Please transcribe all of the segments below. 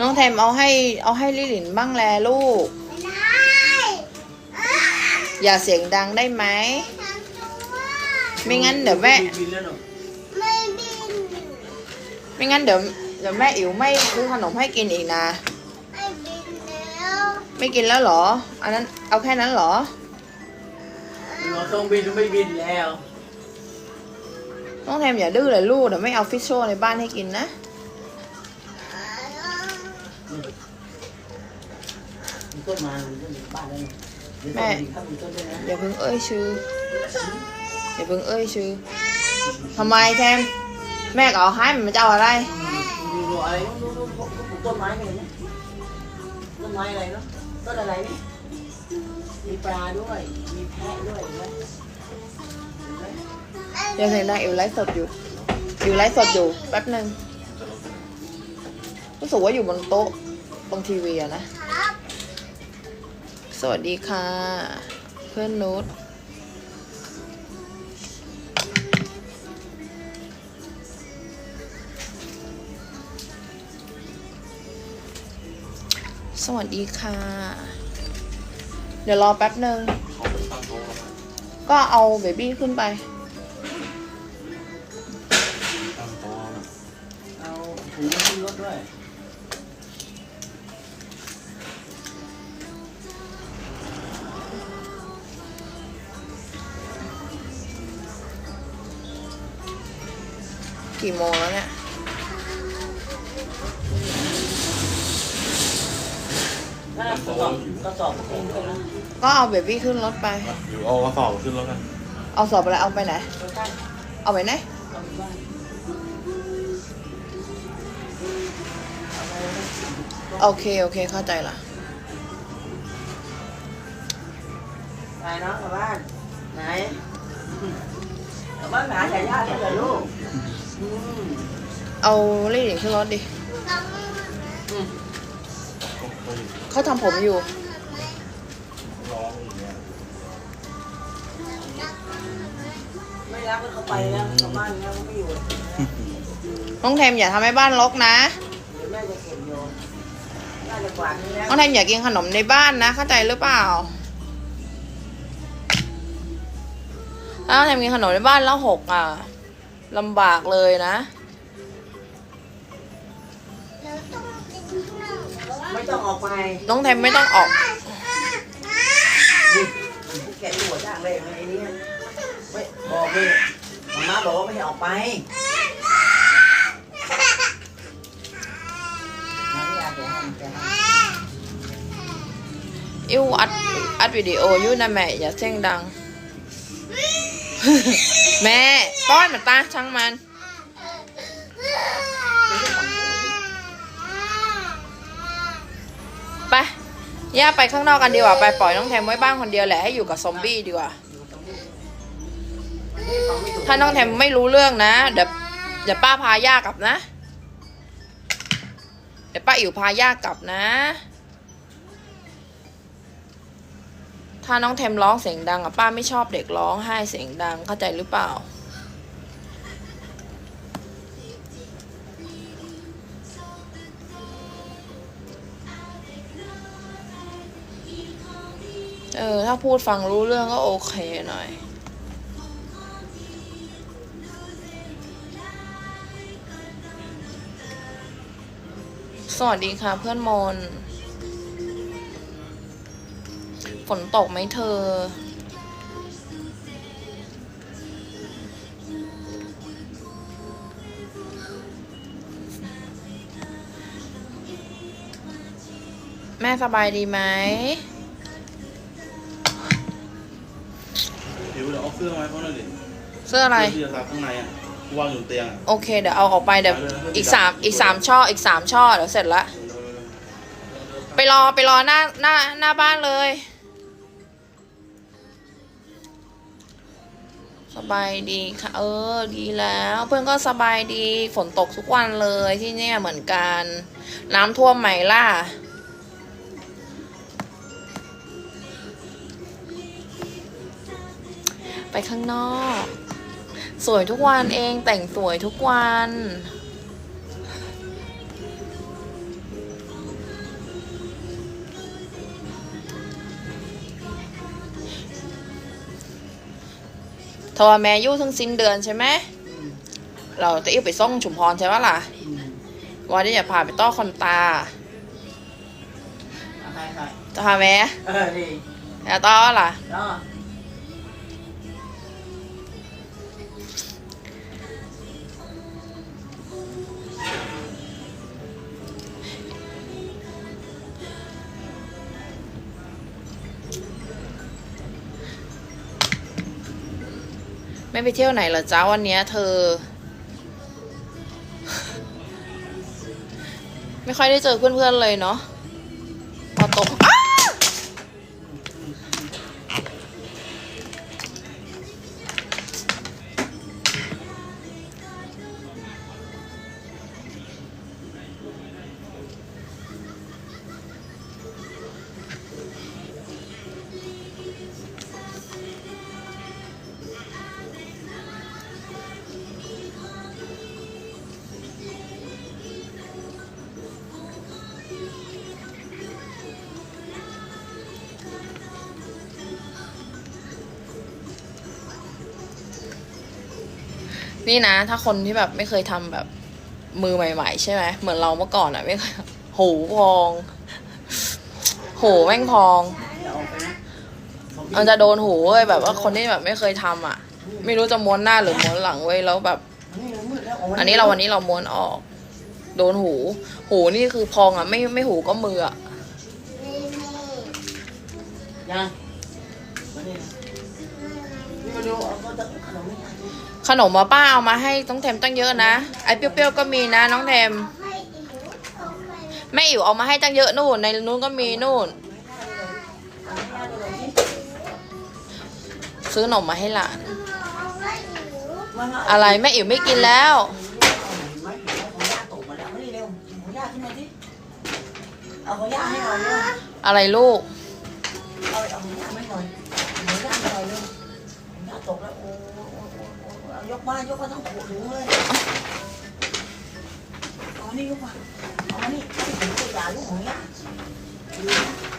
น้องแทมเอาให้เอาให้ลิหลินบ้างแลลูก ไม่ได้อย่าเสียงดังได้ไหม ทำตัวไม่งั้นเดี๋ยวแม่ บินแล้วหนูไม่บินไม่งั้นเดี๋ยวเดี๋ยวแม่อิ๋วไม่ซื้อขนมให้กินอีกนะ ไม่บินแล้วไม่กินแล้วเหรอ อันนั้นเอาแค่นั้นเหรอ เราต้องบินไม่บินแล้ว น้องแทมอย่าดื้อเลยลูกเดี๋ยวไม่เอาฟิชโชในบ้านให้กินนะ มีต้นไม้มีต้นบ้านแล้วนี่เดี๋ยวแม่ต้องมีต้นด้วยนะอย่าเพิ่งเอ้ยชื่ออย่าเพิ่งเอ้ยชื่อทำไมแทมแม่ก็เอาให้มันจะเอาอะไรดูดูอะไรดูดูปลูกต้นไม้เนี่ยนะต้นไม้อะไรเนาะต้นอะไรนี่มีปลาด้วย มีแพะด้วยเห็นไหมเห็นไหมอย่าเสียงดังอิ๋วไลฟ์สดอยู่อิ๋วไลฟ์สดอยู่แป๊บหนึ่ง รู้สึกว่าอยู่บนโต๊ะตรงทีวีอะนะ สวัสดีค่ะ เพื่อนนุชสวัสดีค่ะ เดี๋ยวรอแป๊บหนึ่ง ก็เอาเบบี้ขึ้นไป เอาถุงขึ้นรถด้วย กี่โมงแล้วเนี่ยน่ากระสอบกระสอบทิ้งด้วยนะก็เอาเบบี้ขึ้นรถไป อยู่เอากระสอบขึ้นแล้วกันเอาสอบอะไรเอาไปไหนไปใกล้เอาไปไหนเอาไปบ้านเอาไปเลยโอเค โอเค เข้าใจละไปเนาะกลับบ้านไหนกลับบ้านหาฉายาให้กับลูกอืม เอาลี่หลิงขึ้นรถดิต้องอืมก็อยู่เขาทำผมอยู่ ร้องอย่างเงี้ยไม่รักก็เขาไปแล้วกลับบ้านแล้วไม่อยู่น้องเทมอย่าทำให้บ้านรกนะเดี๋ยวแม่จะเก็บโยนน่าจะกวาดนี่แล้วน้องเทมอย่ากินขนมในบ้านนะ เข้าใจหรือเปล่าถ้าน้องเทมกินขนมในบ้านแล้วหกอะ ลำบากเลยนะเราต้องกินข้างนอกหรือว่าไม่ต้องออกไปน้องเทมไม่ต้องออกนี่แกะหัวจ้างเลยไอ้นี่ไม่บอกเลยมาม่าบอกว่าไม่ให้ออกไปมาที่อาแกะให้แกะให้อิวอัดอัดวิดีโออยู่นะแม่อย่าเสียงดัง แม่ ป้อนมันตาช่างมัน ไป ย่าไปข้างนอกกันดีกว่า ไปปล่อยน้องแทมไว้บ้านคนเดียวแหละ ให้อยู่กับซอมบี้ดีกว่า ถ้าน้องแทมไม่รู้เรื่องนะ เดี๋ยวเดี๋ยวป้าพาย่ากลับนะ เดี๋ยวป้าอิ๋วพาย่ากลับนะ ถ้าน้องแทมร้องเสียงดังอะป้าไม่ชอบเด็กร้องไห้เสียงดังเข้าใจหรือเปล่า เออ ถ้าพูดฟังรู้เรื่องก็โอเคหน่อยสวัสดีค่ะเพื่อนมน ฝนตกไหมเธอ แม่สบายดีไหมผิวเดี๋ยวเอาเสื้อมาให้เขาหน่อยดิเสื้ออะไร เสื้อที่จะซักข้างในอะวางอยู่บนเตียงอะ โอเคเดี๋ยวเอาออกไปเดี๋ยวอีกสามอีกสามช่ออีกสามช่อเดี๋ยวเสร็จละ ไปรอไปรอหน้าหน้าหน้าบ้านเลย สบายดีค่ะ เออ ดีแล้ว เพื่อนก็สบายดี ฝนตกทุกวันเลยที่เนี่ยเหมือนกัน น้ำท่วมไหมล่ะ ไปข้างนอก สวยทุกวันเองแต่งสวยทุกวัน ทรแม่อยู่ถึงสิ้นเดือนใช่ไหมอืมเราจะอิ่วไปส่งชุมพรใช่ปะล่ะอืมว่าจะอย่าพาไปต้อคอนตาเอาใครใครจะพาแม่เออดีอย่าต้อล่ะ ไม่ไปเที่ยวไหนเหรอจ้าวันนี้เธอ ไม่ค่อยได้เจอเพื่อนๆเลยเนาะ นี่นะ ถ้าคนที่แบบไม่เคยทำแบบมือใหม่ ๆ ใช่ไหมเหมือนเราเมื่อก่อนอะไม่เคยหูพองหูแม่งพองอาออกไปนะมันจะโดนหูเว้ยแบบว่าคนที่แบบไม่เคยทำอะ ไม่รู้จะม้วนหน้าหรือม้วนหลังเว้ยแล้วแบบ อันนี้เราวันนี้เราม้วนออก โดนหู หูนี่คือพองอะ ไม่ไม่หูก็มืออะยัง ขนมนี่ขนมมาป้าเอามาให้ต้องเทมตั้งเยอะนะ ไอ้เปรี้ยวๆก็มีนะ น้องเทมให้อิ๋วเอาไปแม่อิ๋วเอามาให้ตั้งเยอะนู่นในนู้นก็มีนู่น ซื้อขนมมาให้หลานเอาไว้อิ๋วอะไรแม่อิ๋วไม่กินแล้วไม่เห็นแล้วของย่าตกมาแล้วมานี่เร็วของย่าขึ้นมาดิเอาของย่าให้หน่อยเร็วอะไรลูก มายกมาต้องถูถุงเลยเอามานี่ยกมาเอามานี่ถุงตัวอย่างลูกของย่า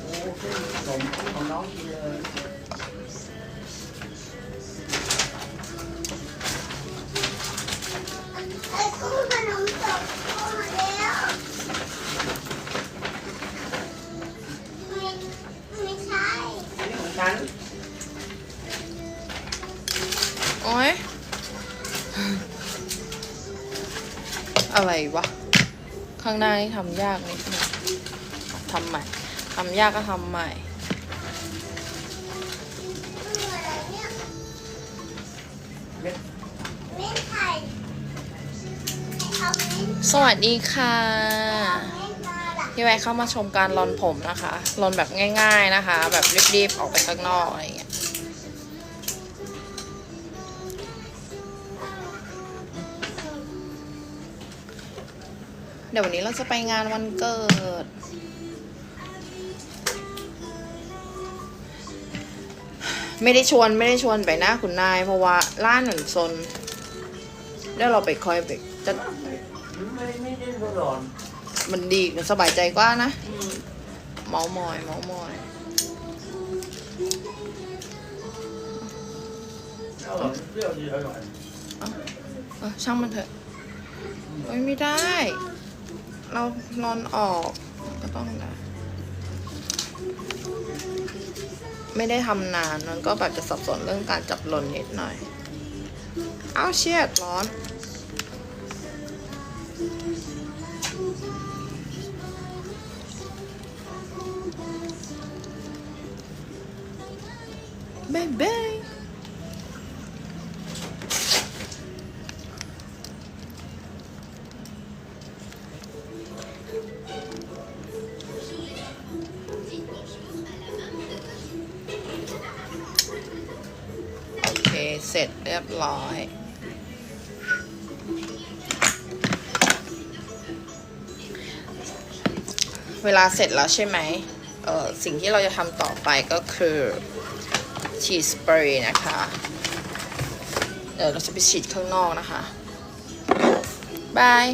โอ้ขึ้นขนมของน้องกินเลยไอ้กุ้งขนมตกเข้ามาแล้วไม่ไม่ใช่อันนี้ของฉัน อะไรวะ ข้างหน้านี่ทำยากนิดนึงทำใหม่ทำยากก็ทำใหม่สวัสดีค่ะเม็ดมาล่ะพี่ไว้เข้ามาชมการรอนผมนะคะรอนแบบง่าย ๆนะคะ แบบรีบๆออกไปข้างนอกอะไรอย่างเงี้ย เดี๋ยววันนี้เราจะไปงานวันเกิด ไม่ได้ชวนไม่ได้ชวนไปนะคุณนาย เพราะว่าร้านหนุนซนเดี๋ยวเราไปคอยไปจะไม่ไม่ได้ร้อนมันดีมันสบายใจกว่านะเมามอยเมามอยเอาแบบเปรี้ยวดีอร่อยเออช่างมันเถอะโอ้ยไม่ได้ เรานอนออกก็ต้องนะไม่ได้ทำนานมันก็แบบจะสับสนเรื่องการจับหล่นนิดหน่อย อ้าวเชียดร้อน เบายบ ร็จเรียบร้อยเวลาเสร็จแล้วใช่ไหมเออสิ่งที่เราจะทำต่อไปก็คือฉีดสเปรย์นะคะ เดี๋ยวเราจะไปฉีดข้างนอกนะคะ บาย